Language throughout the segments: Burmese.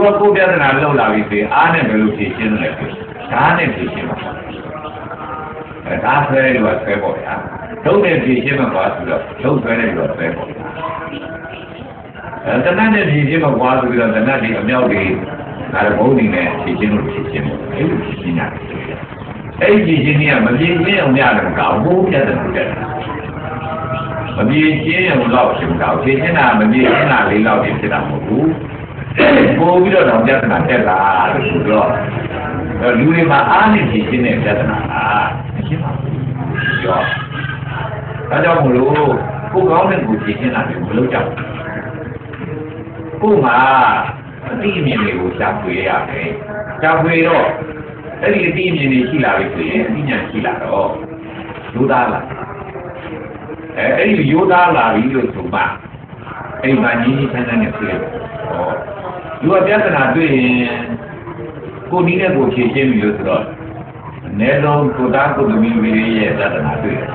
ကိုကကိုပြဿနာလောက်လာပြီဆိုရင်အားနဲ့ဘယ်လိုဖြေရှင်းလဲဆိုဓာတ်နဲ့ဖြေရှင်းမှာပေါ့အဲဓာတ်ဆွဲလို့ဆွဲပေါ့ဗျာလုံးနဲ့ဖြေရှင်းမှာပါဆိုတော့လုံးဆွဲတယ်လို့ဆွဲပေါ့ဗျာအဲတဏှတ်နဲ့ဖြေရှင်းမှာကွာဆိုပြီးတော့တဏှတ်ဒီအမြောက်တွေဒါလည်းဘုံနေနဲ့ဖြေရှင်းလို့ဖြေရှင်းပေါ့အဲ့လိုဖြေရှင်းရတယ်အဲ့ဒီဖြေရှင်းကမဖြေရှင်းအောင်ရတယ်မကောင်းဘူးပြဿနာတက်တယ်မပြေရှင်းရုံတော့ရှင်တော့ဖြေရှင်းတာမပြေရှင်းတာလေးတော့ဖြစ်တာမဟုတ်ဘူး ပို့ပြီးတော့တော့ပြဿနာတက်လာလို့ဆိုတော့လူတွေမှာအားနဲ့ဖြေရှင်းတဲ့ပြဿနာကမရှင်းပါဘူးပြောဒါကြောင့်မလို့ကိုကောင်းတဲ့ကိုဖြေရှင်းတာမျိုးမလုပ်ကြဘူးကိုမှာအတိအမြင်တွေကိုရှာဖွေရမယ်ရှာဖွေတော့အဲ့ဒီအတိအမြင်တွေရှိလာပြီဆိုရင်အတိညာရှိလာတော့လူသားလာအဲအဲ့ဒီရိုးသားလာပြီလို့ဆိုမှအဲ့ဒီမှာညီညီဆန်းဆန်းနဲ့ပြေဟော လူကပြဿနာတွေ့ရင်ကိုနီးတဲ့ကိုဖြေရှင်းပြီလို့ဆိုတော့အနည်းဆုံးကိုသားကိုသမီးလေးရဲ့ပြဿနာတွေ့တယ်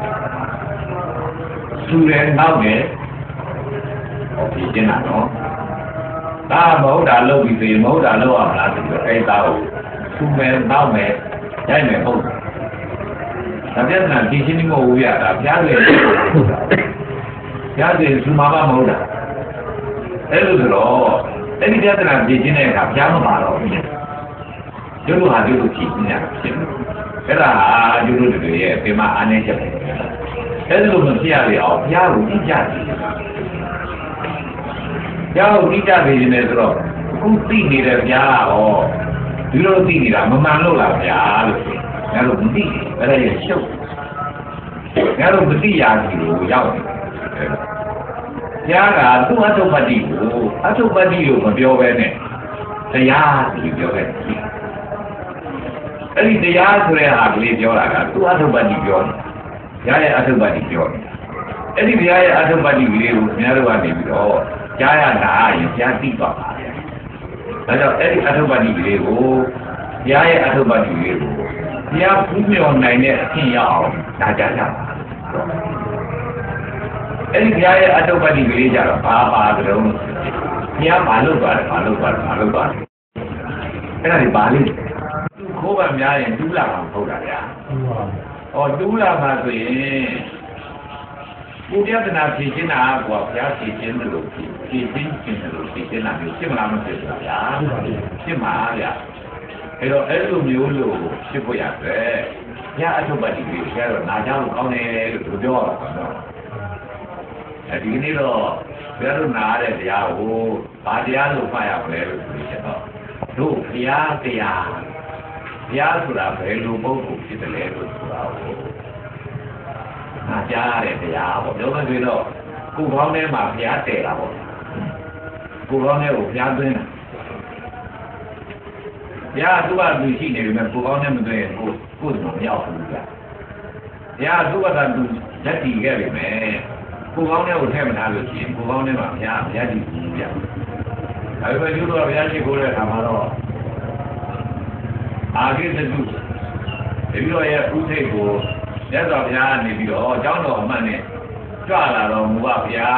သူလည်းနောက်တယ်ဟောဖြေရှင်းတာနော်ဒါမဟုတ်တာလုပ်ပြီးဆိုရင်မဟုတ်တာလုပ်အောင်လားဆိုတော့အဲ့သားကိုသူမယ်နောက်မယ်ရိုက်မယ်ဟုတ်တယ်ဒါပြဿနာဖြေရှင်းနေမဟုတ်ဘူးရတာဖျားတယ်ဖျားတယ်သူမှာမမဟုတ်တာအဲ့လိုဆိုတော့ အဲ့ဒီပြဿနာဖြေရှင်းတဲ့အခါဖျားမပါတော့ဘူးကျုပ်တို့ဟာကျုပ်တို့ဖြေရှင်းရတာဖြစ်တယ်အဲ့ဒါဟာကျုပ်တို့တွေရဲ့အပင်မအားနေချက်ပဲအဲ့လိုမဖြစ်ရလေအောင်ဖျားကိုကြည့်ကြတယ်ဖျားကိုကြည့်ကြနေတယ်ဆိုတော့အခုသိနေတဲ့ဖျားဟောဒီလိုသိနေတာမမှန်လို့လားဗျာလို့ငါတို့မသိအဲ့ဒါရဲ့ရှုပ်ငါတို့မသိရဘူးလို့ရောက်နေတယ်။ညာကသူ့အထုပ္ပတ္တိကို အထုပ္ပတ္တိလို့မပြောဘဲနဲ့တရားလို့ပြောခဲ့တယ်။အဲ့ဒီတရားဆိုတဲ့ဟာကလေးပြောတာကသူ့အထုပ္ပတ္တိပြောတယ်။ညာရဲ့အထုပ္ပတ္တိပြောတယ်။အဲ့ဒီတရားရဲ့အထုပ္ပတ္တိကလေးကိုခင်ဗျားတို့ကနေပြီးတော့ကြားရတာရင်ကြားသိပါပါဗျာ။ဒါကြောင့်အဲ့ဒီအထုပ္ပတ္တိကလေးကိုတရားရဲ့အထုပ္ပတ္တိကလေးကိုတရားဖူးမြော်နိုင်တဲ့အဖြစ်ရအောင်ဒါကြကြပါအဲ့ဒီဘုရားရဲ့အတုပ္ပတ္တိကလေးကြတော့ဘာပါကြုံ ဘုရားမလုပ်ပါတယ်မလုပ်ပါတယ်မလုပ်ပါတယ်အဲ့ဒါဒီပါလိသူခိုးပါများရင်တူးလာမှာမဟုတ်တာဗျာဟောတူးလာမှာဆိုရင်ဘုရားတနာဖြည့်ခြင်းတာကွာဘုရားဖြည့်ခြင်းလို့ဖြည့်ဖြည့်ခြင်းခြင်းလို့ဖြည့်ခြင်းတာမျိုးဖြစ်မလားမဖြစ်ဘူးဗျာဖြစ်မှာဗျာအဲ့တော့အဲ့လိုမျိုးလို့ဖြစ်ဖို့ရတယ်။ညအထုပ်ပတ်ဒီကြီးဆရာတော့နာကြလို့ကောင်းတယ်လို့ပြောရတာနော်။ အဲဒီနေ့တော့ဆရာတို့နာရတဲ့တရားကိုဘာတရားလို့ဖတ်ရမလဲလို့ဆိုရင်တော့တို့ဘုရားတရားဘုရားဆိုတာဘယ်လိုပုဂ္ဂိုလ်ဖြစ်တယ်လဲလို့ဆိုတာကိုနာကြားရတဲ့တရားပေါ့ပြောမှဆိုတော့ကိုယ်ကောင်းထဲမှာဘုရားတည်တာပေါ့။ကိုယ်ကောင်းထဲကိုဘုရားသွင်းတာဘုရားသူ့ဘာသူရှိနေပြီမဲ့ကိုကောင်းနဲ့မတွေ့ရင်ကိုကိုယ်တော့မရောက်ဘူးဗျာဘုရားသူ့ဘာသူလက်တည်ခဲ့ပြီမဲ့ ကိုကောင်းတဲ့ကိုထည့်မထားလို့ရှိရင်ကိုကောင်းတဲ့မှာဘုရားဘုရားကြီးကိုပြ။ဒါပေမဲ့ကျိုးတော့ဘုရားကြီးကိုတဲ့အခါမှာတော့အာဂိသတုဒီလိုရဲ့ဥသိကိုမြတ်စွာဘုရားကနေပြီးတော့ကျောင်းတော်အမှတ်နဲ့ကြွလာတော်မူပါဗျာ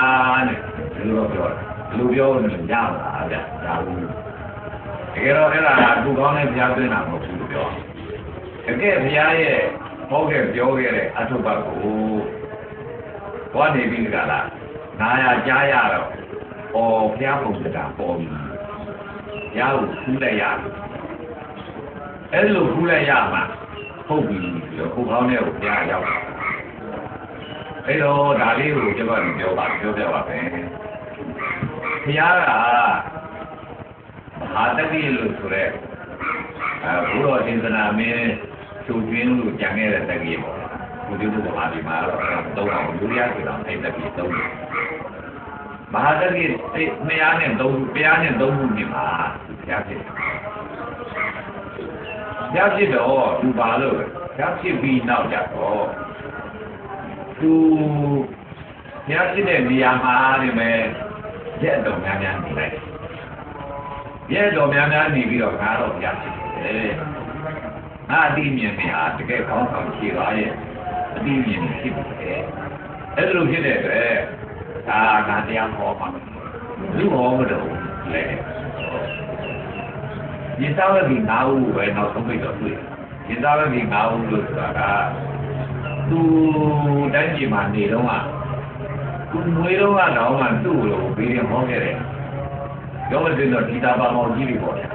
တဲ့ဒီလိုပြောတာလူပြောလို့ရပါလားဗျာဒါဘူးတကယ်တော့အဲ့ဒါသူကောင်းတဲ့ဘုရားသွင်းတာမဟုတ်ဘူးလို့ပြောတကယ်ဘုရားရဲ့ဟုတ်ကဲ့ပြောခဲ့တဲ့အထုပ်ပတ်ကို သွားနေပြီကလားနာရကြားရတော့ဩဘုရားပုံစံပေါ်ပြီဘုရားကိုခူးလိုက်ရအဲ့လိုခူးလိုက်ရမှာဟုတ်ပြီပြီးတော့ကိုကောင်းတဲ့ကိုဘုရားရောက်တာအဲ့တော့ဒါလေးကိုကျွန်တော်ပြောပါပြောပြပါမယ်ဘုရားကမဟာတတိလို့ဆိုရဲအဲဘုရောတင်္သနာမင်းသူကျွင်းလို့ကြံခဲ့တဲ့တတိပေါ့ဘုဒ္ဓဘုရားဒီမှာတော့ သုံးအောင်လူရဆိုတော့အဲ့တတိသုံးတယ်မဟာတတိတရားနဲ့သုံးတရားနဲ့သုံးခုမြင်ပါဘုရားဖြစ်ဘုရားဖြစ်တော့သူပါလို့ဘုရားဖြစ်ပြီးနောက်ကြတော့သူဘုရားဖြစ်တဲ့နေရာမှာနေမယ်ရက်တော်များများနေလိုက်ရဲတော်များများနေပြီးတော့ငါတော့ပြဖြစ်တယ်။ငါအတိမြင်နေဟာတကယ်ကောင်းဆောင်ခြေပါရဲ့အတိမြင်နေဖြစ်တယ်။ အဲ့လိုဖြစ်တဲ့အတွက်ဒါငါတရားဟောမှာလူဟောမလို့လေရင်သားဝက်ဒီ၅ဦးပဲနောက်ဆုံးပိတ်တော့တွေ့ရင်သားဝက်ဒီ၅ဦးလို့ဆိုတာကသူတိုင်းပြည်မှာနေတော့ကသူမွေးတော့ကတော့မှသူ့ကိုဘေးရင်ဟောခဲ့တယ်ရောမတင်တော့ဒီတာပါမောင်ကြီးတွေပေါ့ဗျာ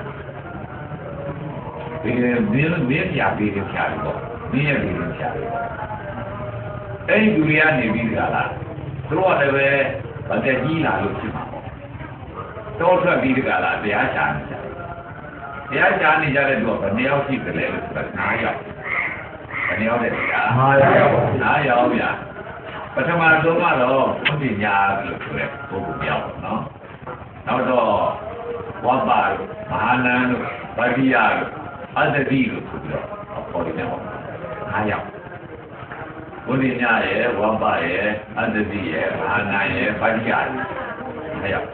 ဘေးရင်မင်းမင်းပြဘေးရင်ဖြာတယ်ပေါ့မင်းရဲ့ဘေးရင်ဖြာတယ် အဲ့ဒီလူတွေကနေပြီးကြလားသူတို့ကလည်းပဲဗတဲ့ကြီးလာလို့ဖြစ်မှာပေါ့တောထွက်ပြီးကြလားတရားချာနေကြတရားချာနေကြတဲ့သူကဘယ်နှယောက်ရှိတယ်လဲလို့ဆိုတာ9ယောက်ဘယ်နှယောက်လဲဗျာ9ယောက်9ယောက်ဗျာပထမဆုံးကတော့ဘုပညာလို့ဆိုတဲ့ပုဂ္ဂိုလ်ပြောက်နော်နောက်တော့ဝဘတို့မဟာနန္တို့ဗာတိယတို့အတ္တိတို့ဆိုပြီးတော့ပေါ်နေတယ်ပေါ့9ယောက် ဘုဒ္ဓညရဲ့ဝဘရဲ့အတ္တိရဲ့မဟာနန္ရဲ့ဗာတိယရဲ့9ယောက်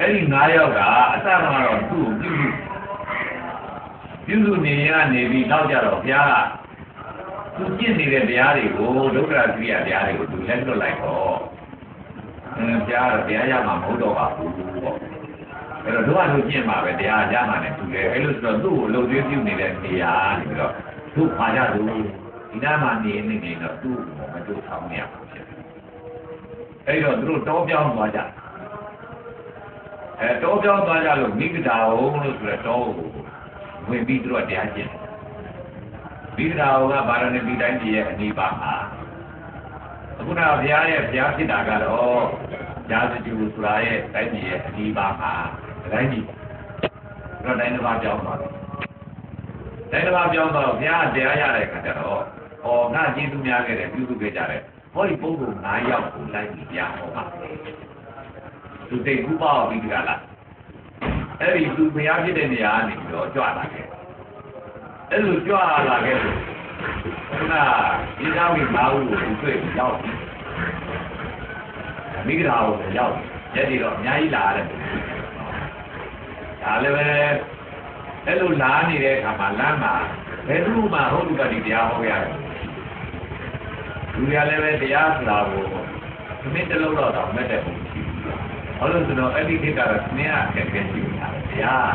အဲ့ဒီ9ယောက်ကအစမှတော့သူ့ကိုပြုပြုပြုစုနေရနေပြီးတော့ကြတော့ဘုရားကသူကျင့်နေတဲ့တရားတွေကိုဒုက္ခသရိယာတရားတွေကိုသူလက်လွတ်လိုက်တော့အင်းဘုရားတော့တရားရမှာမဟုတ်တော့ပါဘူးပေါ့အဲ့တော့တို့ကတို့ကျင့်မှာပဲတရားရမှာနဲ့တူတယ်အဲ့လိုဆိုတော့သူ့ကိုလှုပ်သွင်းပြုနေတဲ့နေရာနေပြီးတော့သူ့ပါကြသူ ဒီနားမှာနေနေနေတော့သူ့ကိုမတို့ဆောင်နေရပါဖြစ်အဲ့တော့သူတို့တောပြောင်းသွားကြအဲတောပြောင်းသွားကြလို့မိဂဒာဟုံလို့ဆိုရတောကိုဝင်ပြီးသူတို့တရားကျင့်မိဂဒာဟုံကဗာရဏသီတိုင်းပြည်ရဲ့အနိဗ္ဗာန်မှာအခုနဘုရားရဲ့ဘုရားဖြစ်တာကတော့ညာစကျူဆိုတာရဲ့တိုင်းပြည်ရဲ့အနိဗ္ဗာန်မှာတိုင်းပြည်တော့တိုင်းတစ်ပါးပြောင်းသွားတယ်တိုင်းတစ်ပါးပြောင်းသွားတော့ဘုရားတရားရတဲ့ခါကျတော့ ဟောငါကျေးဇူးများခဲ့တယ်ပြုစုခဲ့ကြတယ်ဟောဒီပုဂ္ဂိုလ်9ယောက်ကိုလိုက်ပြီးတရားဟောပါသူတိတ်ကူပေါ့ပြီးကြလားအဲ့ဒီသူဘုရားဖြစ်တဲ့နေရာကနေပြီးတော့ကြွလာခဲ့အဲ့လိုကြွလာခဲ့လို့ခုနဒီသားဝိမာဟုကိုသူတွေ့ရောက်မိဂရာကိုရောက်ရက်ဒီတော့အများကြီးလာရတယ်ဒါလည်းပဲအဲ့လိုလာနေတဲ့အခါမှာလမ်းမှာဘယ်သူမှဟုတ်လူကတိတရားဟောရတယ် လူရလည်းပဲတရားဆိုတာကိုသမင်းတစ်လုံးတော့တော့မဲ့တဲ့ပုံရှိဘူး။ဘာလို့ဆိုတော့အဲ့ဒီခေတ်ကတော့သမင်းအခက်အခဲရှိနေတာ။တရား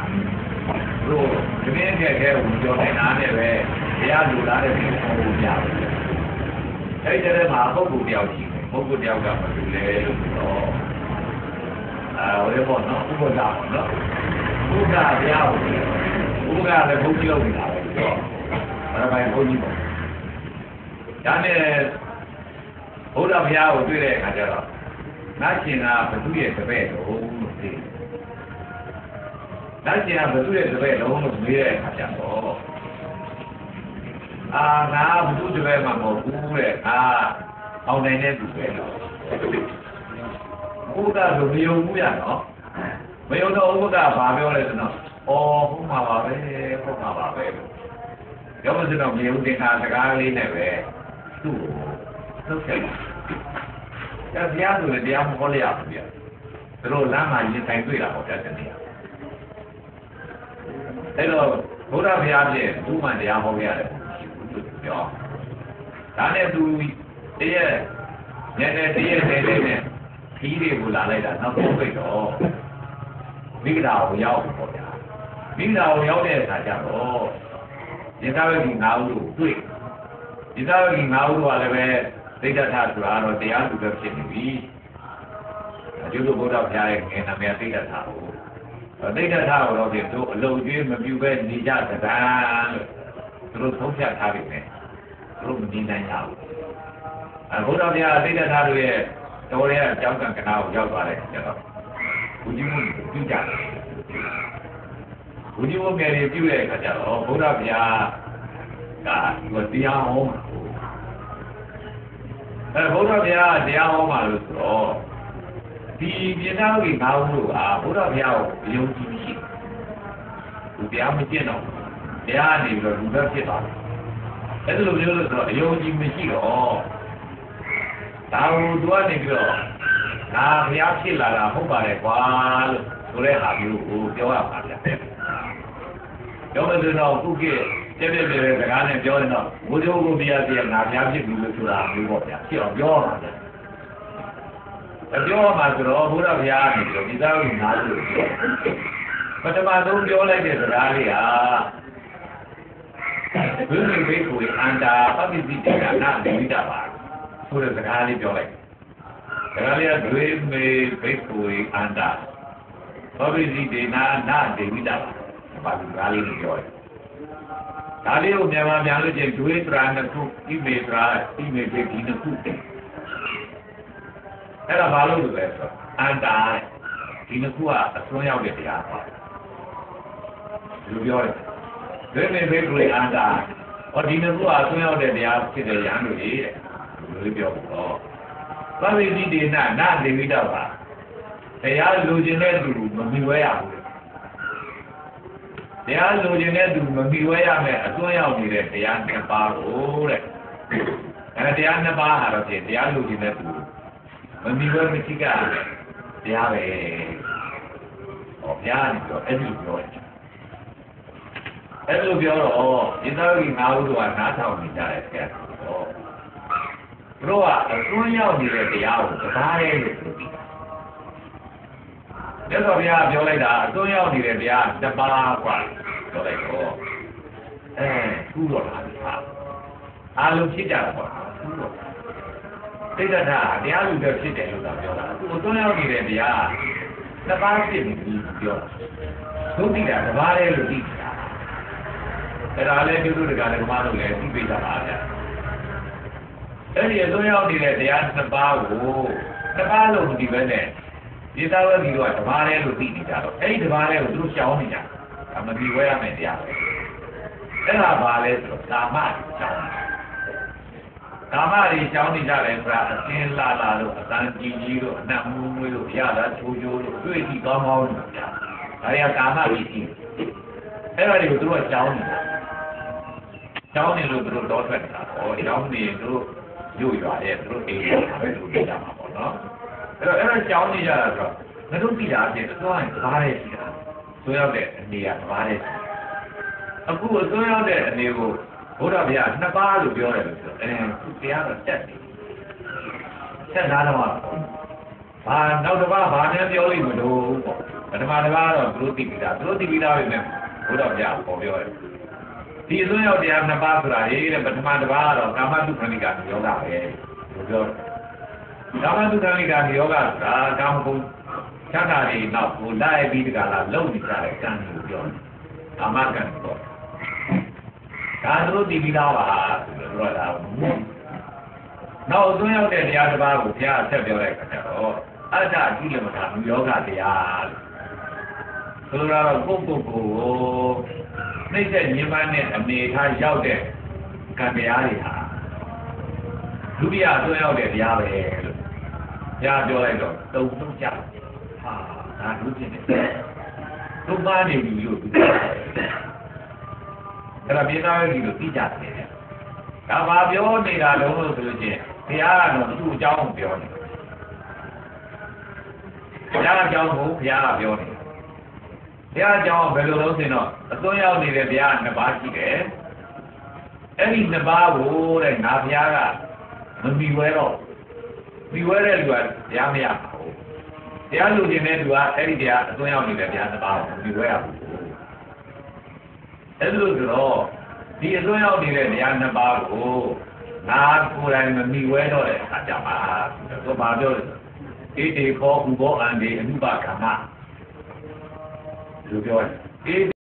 တို့သမင်းအခက်အခဲကိုကြော်နိုင်တာနဲ့ပဲတရားလူလာတဲ့ပုံကိုပြတယ်။အဲ့ဒီတည်းမှာပုဂ္ဂိုလ်တယောက်ရှိတယ်။ပုဂ္ဂိုလ်တယောက်ကမတူလဲလို့ဆိုတော့အာဝေဘောနော်ဥပ္ပဒါပေါ့နော်။ဥပ္ပဒါဘုရားကိုဥပ္ပဒါလည်းဘုန်းကြီးလုပ်နေတာပဲဆိုတော့ဘာပဲဘုန်းကြီးပေါ့။ဒါနဲ့ဘု ရားဘုရားကိုတွေ့တဲ့အခါကျတော့နတ်ရှင်ကဘသူရဲ့တပည့်တော်လို့သိတယ်။နတ်ရှင်ကဘသူရဲ့တပည့်တော်လို့မေးတဲ့အခါကျတော့အာငါဘသူတပည့်မှမဟုတ်ဘူးတဲ့။အာအောင်နိုင်တဲ့သူပဲလို့။ဘုရားဆိုမယုံဘူးရနော်။မယုံတော့ဘုရားဘာပြောလဲဆိုတော့အော်ဟုတ်မှာပါပဲဟုတ်မှာပါပဲလို့။ပြောမစတော့မယုံတဲ့ခါစကားလေးနဲ့ပဲသူ့ကိုထုတ်ခဲ့တယ်။ ဒါတရားဆိုရင်တရားမဟောလိုက်ရဘူးဗျာ။သူတို့လမ်းမှာရင်ဆိုင်တွေ့တာပေါ့ဗျာတနေ့။အဲ့တော့ဘုရားဘုရားပြည့်သူ့မှတရားဟောခဲ့ရတယ်လို့ပြော။ဒါနဲ့သူတည့်ရဲ့ညနေတည့်ရဲ့နေနေနဲ့ခီးတွေကိုလာလိုက်တာနောက်ဆုံးပိတ်တော့မိဂဒာကိုရောက်ပေါ့ဗျာ။မိဂဒာကိုရောက်တဲ့အခါကျတော့ယထာဝတိ၅ဦးကိုတွေ့။ယထာဝတိ၅ဦးကလည်းပဲ သိတ္တထဆိုတာတော့တရားသူပဲဖြစ်နေပြီအကျိုးတို့ဘုရားဘုရားရဲ့ငယ်နာမည်သိတ္တထကိုသိတ္တထကိုတော့ပြင်တို့အလုံးကျွေးမပြူပဲနေကြသဒ္ဒါလို့သူတို့သုံးဖြတ်ထားပြီနဲ့သူတို့မနေနိုင်ကြဘူးအဲဘုရားဘုရားသိတ္တထတို့ရဲ့တော်ရဲအကြောင်းကံကနာကိုရောက်သွားတယ်ကျတော့ဘုရားမှုပြုကြတယ်ဘုရားမှုငယ်တွေပြုတဲ့အခါကျတော့ဘုရားဘုရားကဒီတရားဟောမှာ အဲဘုရားဘုရားတရားဟောမှာလို့ဆိုတော့ဒီပြည်သားတွေငါးဦးတို့ကဘုရားဘုရားကိုယုံကြည်ရှိသူတရားမကျင့်တော့တရားနေပြီးတော့လူသက်ဖြစ်သွားတယ်အဲ့လိုမျိုးလို့ဆိုတော့အယုံကြည်မရှိတော့ဒါကိုသူကနေပြီးတော့ငါဘုရားဖြစ်လာတာဟုတ်ပါတယ်ကွာလို့ဆိုတဲ့ဟာမျိုးကိုပြောရပါဗျာပြောမယ်ဆိုတော့ခုကိ ပြည့်ပြည့်ပြည့်စကားနဲ့ပြောရင်တော့ဘုရားကိုပြရပြငါဘုရားဖြစ်ပြီလို့ဆိုတာမျိုးပေါ့ဗျာဖြစ်အောင်ပြောပါဗျာအပြောမှာဆိုတော့ဘုရားဘုရားနေပြီးတော့ဒီသားကိုနားလို့ပြောပထမဆုံးပြောလိုက်တဲ့စကားလေးဟာဘုရင်ဘိက္ခုအန္တာပပိတိတေနာနာဒိဋ္ဌပါဆိုတဲ့စကားလေးပြောလိုက်စကားလေးကဒွေမေဘိက္ခုအန္တာပပိတိတေနာနာဒိဋ္ဌပါဘာလို့စကားလေးပြောလဲ ဒါလေးကိုမြန်မာပြန်လို့ချင်းဒွေတရာနှစ်ခုဣမေတရာဣမေဘိဒီနှစ်ခုအဲ့ဒါဘာလို့လဲဆိုတော့အန္တာဒီနှစ်ခုကအစွန်းရောက်တဲ့တရားပါဒီလိုပြောတယ်ဒွေမေဘိက္ခုအန္တာဟောဒီနှစ်ခုကအစွန်းရောက်တဲ့တရားဖြစ်တဲ့ရဟန်းတို့ကြီးတဲ့ဒီလိုပြောတော့ပပိတိတေနာနာဒေဝိတပါတရားလူကျင်တဲ့သူမမီဝဲရဘူး တရားလိုချင်တဲ့သူမမီဝဲရမယ်အစွန်းရောက်နေတဲ့တရားနှစ်ပါးကိုတဲ့အဲတရားနှစ်ပါးဟာတော့ဖြင့်တရားလိုချင်တဲ့သူမမီဝဲမရှိကတရားပဲဟောဘုရားနေပြောအဲ့ဒီပြောတယ်အဲ့လိုပြောတော့ဒီသားကြီးငါးဦးကနားထောင်နေကြတယ်ဆရာဟောဘုရားအစွန်းရောက်နေတဲ့တရားကိုတကားရဲလို့ပြောပြီးမြတ်စွာဘုရားပြောလိုက်တာအစွန်းရောက်နေတဲ့တရားတစ်ပါးกว่า ပြောလိုက်တော့အဲထူးတော့တာဟာအာလုံးဖြစ်ကြတာပေါ့ထူးတော့သိတ္တတာတရားလူပဲဖြစ်တယ်လို့သာပြောတာသူအစွန်းရောက်နေတဲ့တရားတစ်ပါးဖြစ်နေပြီပြောတာဒုတိယတစ်ပါးလေးလို့သိတာအဲ့ဒါလည်းပြုလို့တကလည်းဘာလို့လဲသိပေးတာပါဗျာအဲ့ဒီအစွန်းရောက်နေတဲ့တရားတစ်ပါးကိုတစ်ပါးလို့မသိဘဲနဲ့ဒီသားဝဲကြီးတော့တဘာလဲလို့သိနေကြတော့အဲ့ဒီတဘာလဲကိုသူတို့ရှောင်းနေကြ အမပြီးဝဲရမယ်တရားပဲအဲ့ဒါဘာလဲဆိုတော့ကာမရှောင်းကာမတွေရှောင်းနေကြတယ်ဆိုတာအစင်းလာလာလို့အတန်ကြီးကြီးလို့အနံ့မူးမွေးလို့ရတာချိုးချိုးလို့တွေ့ကြည့်ကောင်းကောင်းလို့ဗျာဒါတွေကကာမကြီးကြီးအဲ့ဒါတွေကိုသူတို့ကရှောင်းနေတာရှောင်းနေလို့သူတို့တော့ထွက်တာဟောရှောင်းနေသူတို့ရွရွာရဲ့သူတို့အိမ်မှာပဲသူတို့ကြမှာပေါ့နော်အဲ့တော့အဲ့ဒါကြောင်းနေကြတာဆိုတော့ငါတို့ပြည်တာအပြင်အသွားရင်တဘာရဲရှိတာ ဆိုရောက်တဲ့အနေကတဘာရဲရှိအခုအသွင်းရောက်တဲ့အနေကိုဘုရားဗျာနှစ်ပါးလို့ပြောတယ်လို့ဆိုအဲသူတရားတော့တက်တယ်တက်သားတော့ဘာနောက်တစ်ပါးဘာနဲ့ပြောလိမ့်မလို့ပေါ့ပထမတစ်ပါးတော့သူတို့သိပြီးသားသူတို့သိပြီးသားပဲနဲ့ဘုရားဗျာပေါ်ပြောတယ်ဒီအသွင်းရောက်တရားနှစ်ပါးဆိုတာရေးတဲ့ပထမတစ်ပါးကတော့ကာမတုခဏိကယောဂပဲလို့ပြောတယ်ကာမတုခံလိကယောဂဆိုတာကာမဂုဏ် ချမ်းသာတွေနောက်ကိုလိုက်ပြီးတကလားလုံနေကြတဲ့ကံကိုပြောတယ်ကာမကံပေါ့ဒါတို့တည်ပြီးသားပါဆိုတော့ဒါနောက်အသွင်းရောက်တဲ့တရားတစ်ပါးကိုဘုရားဆက်ပြောတဲ့အခါကျတော့အတ္တအကိလမထာလူယောဂတရားလို့ဆိုတော့ကိုယ့်ကိုယ်ကိုနှိမ့်တဲ့ညင်ပန်းတဲ့အနေထားရောက်တဲ့ကံတရားတွေဟာဒုတိယအသွင်းရောက်တဲ့တရားပဲလို့ဘုရားပြောလိုက်တော့တုံ့တုံ့ကြ ဟာဒါဒုဖြစ်နေတယ်ဒုပါနေပြီလို့သူပြောတယ်အဲ့ဒါပြေးသားရဲ့ဒီလိုသိကြတယ်ဒါပါပြောနေတာလုံးလို့ဆိုလို့ချင်းဘုရားကတော့သူ့အကြောင်းကိုပြောနေဘုရားအကြောင်းကိုဘုရားကပြောနေဘုရားအကြောင်းဘယ်လိုလုပ်စင်တော့အသွင်းရောက်နေတဲ့ဘုရားနှစ်ပါးရှိတယ်အဲ့ဒီနှစ်ပါးကိုတဲ့ငါဘုရားကမမီဝဲတော့မီဝဲတဲ့လူကတရားမရဘူး တရားလူချင်းတဲ့လူကအဲ့ဒီတရားအသွင်းရောက်နေတဲ့ဘုရားနှစ်ပါးကိုမီဝဲရဘူးအဲ့လိုဆိုတော့ဒီအသွင်းရောက်နေတဲ့တရားနှစ်ပါးကိုငါကိုယ်တိုင်မမီဝဲတော့တဲ့အခါကြပါဆိုတော့ဘာပြောလဲအေတေခောဥဘောအန္တေအနုပကမ္မလူပြောတယ်အေ